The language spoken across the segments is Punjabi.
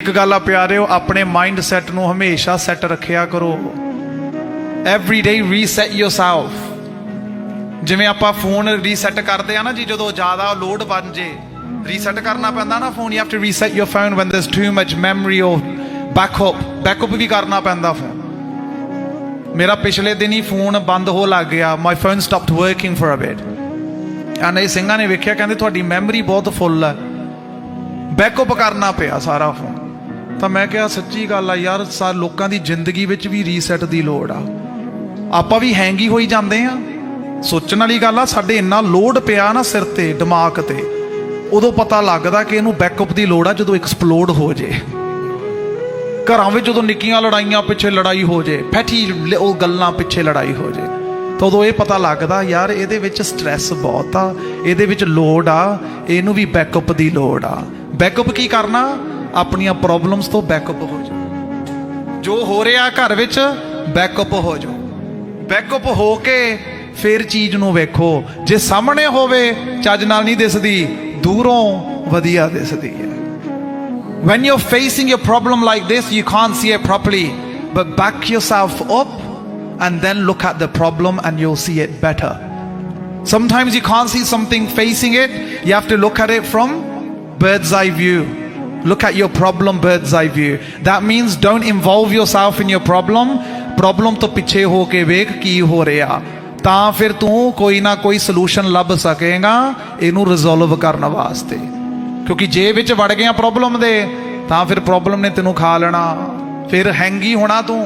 ਇੱਕ ਗੱਲ ਆ ਪਿਆਰਿਓ, ਆਪਣੇ ਮਾਈਂਡ ਸੈਟ ਨੂੰ ਹਮੇਸ਼ਾ ਸੈਟ ਰੱਖਿਆ ਕਰੋ। ਐਵਰੀ ਡੇ ਰੀਸੈਟ ਯੋਰਸੈਲਫ ਜਿਵੇਂ ਆਪਾਂ ਫੋਨ ਰੀਸੈਟ ਕਰਦੇ ਆ ਨਾ ਜੀ, ਜਦੋਂ ਜ਼ਿਆਦਾ ਲੋਡ ਬਣ ਜੇ ਰੀਸੈਟ ਕਰਨਾ ਪੈਂਦਾ ਨਾ phone you have to reset your phone when there's too much memory ਔਰ ਬੈਕਅਪ ਬੈਕਅਪ ਵੀ ਕਰਨਾ ਪੈਂਦਾ ਫੋਨ ਮੇਰਾ ਪਿਛਲੇ ਦਿਨ ਹੀ ਫੋਨ ਬੰਦ ਹੋ ਲੱਗ ਗਿਆ। My phone stopped working for a bit ਅਨੇ ਸਿੰਘਾਂ ਨੇ ਵੇਖਿਆ, ਕਹਿੰਦੇ ਤੁਹਾਡੀ ਮੈਮਰੀ ਬਹੁਤ ਫੁੱਲ ਹੈ ਬੈਕਅਪ ਕਰਨਾ ਪਿਆ ਸਾਰਾ ਫੋਨ ਤਾਂ ਮੈਂ ਕਿਹਾ, ਸੱਚੀ ਗੱਲ ਆ ਯਾਰ, ਸਾ ਲੋਕਾਂ ਦੀ ਜ਼ਿੰਦਗੀ ਵਿੱਚ ਵੀ ਰੀਸੈਟ ਦੀ ਲੋੜ ਆ। ਆਪਾਂ ਵੀ ਹੈਂਗੀ ਹੋਈ ਜਾਂਦੇ ਆ। ਸੋਚਣ ਵਾਲੀ ਗੱਲ ਆ, ਸਾਡੇ ਇੰਨਾ ਲੋਡ ਪਿਆ ਨਾ ਸਿਰ ਤੇ, ਦਿਮਾਗ ਤੇ। ਉਦੋਂ ਪਤਾ ਲੱਗਦਾ ਕਿ ਇਹਨੂੰ ਬੈਕਅਪ ਦੀ ਲੋੜ ਆ, ਜਦੋਂ ਐਕਸਪਲੋਡ ਹੋ ਜੇ। ਘਰਾਂ ਵਿੱਚ ਜਦੋਂ ਨਿੱਕੀਆਂ ਲੜਾਈਆਂ ਪਿੱਛੇ ਲੜਾਈ ਹੋ ਜੇ, ਫੈਠੀ ਉਹ ਗੱਲਾਂ ਪਿੱਛੇ ਲੜਾਈ ਹੋ ਜੇ। ਤਾਂ ਉਦੋਂ ਇਹ ਪਤਾ ਲੱਗਦਾ, ਯਾਰ, ਇਹਦੇ ਵਿੱਚ ਸਟ੍ਰੈਸ ਬਹੁਤ ਆ, ਇਹਦੇ ਵਿੱਚ ਲੋਡ ਆ, ਇਹਨੂੰ ਵੀ ਬੈਕਅਪ ਦੀ ਲੋੜ ਆ। ਬੈਕਅਪ ਕੀ ਕਰਨਾ? ਆਪਣੀਆਂ ਪ੍ਰੋਬਲਮਸ ਤੋਂ ਬੈਕਅਪ ਹੋ ਜਾ ਜੋ ਹੋ ਰਿਹਾ ਘਰ ਵਿੱਚ ਬੈਕਅਪ ਹੋ ਜਾਓ ਬੈਕਅਪ ਹੋ ਕੇ ਫਿਰ ਚੀਜ਼ ਨੂੰ ਵੇਖੋ ਜੇ ਸਾਹਮਣੇ ਹੋਵੇ ਚੱਜ ਨਾਲ ਨਹੀਂ ਦਿਸਦੀ ਦੂਰੋਂ ਵਧੀਆ ਦਿਸਦੀ ਹੈ When you're facing a problem like this, you can't see it properly. But back yourself up and then look at the problem and you'll see it better. Sometimes you can't see something facing it, you have to look at it from bird's eye view. Look at your problem bird's eye view. That means don't involve yourself in your problem. Problem ਤੋਂ ਪਿੱਛੇ ਹੋ ਕੇ ਵੇਖ ਕੀ ਹੋ ਰਿਹਾ ਤਾਂ ਫਿਰ ਤੂੰ ਕੋਈ ਨਾ ਕੋਈ ਸੋਲੂਸ਼ਨ ਲੱਭ ਸਕੇਗਾ ਇਹਨੂੰ ਰਿਜ਼ੋਲਵ ਕਰਨ ਵਾਸਤੇ ਕਿਉਂਕਿ ਜੇ ਵਿੱਚ ਵੜ ਗਿਆ ਪ੍ਰੋਬਲਮ ਦੇ ਤਾਂ ਫਿਰ ਪ੍ਰੋਬਲਮ ਨੇ ਤੈਨੂੰ ਖਾ ਲੈਣਾ ਫਿਰ ਹੈਂਗੀ ਹੋਣਾ ਤੂੰ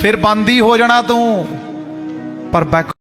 ਫਿਰ ਬੰਦੀ ਹੋ ਜਾਣਾ ਤੂੰ ਪਰ ਬੈਕ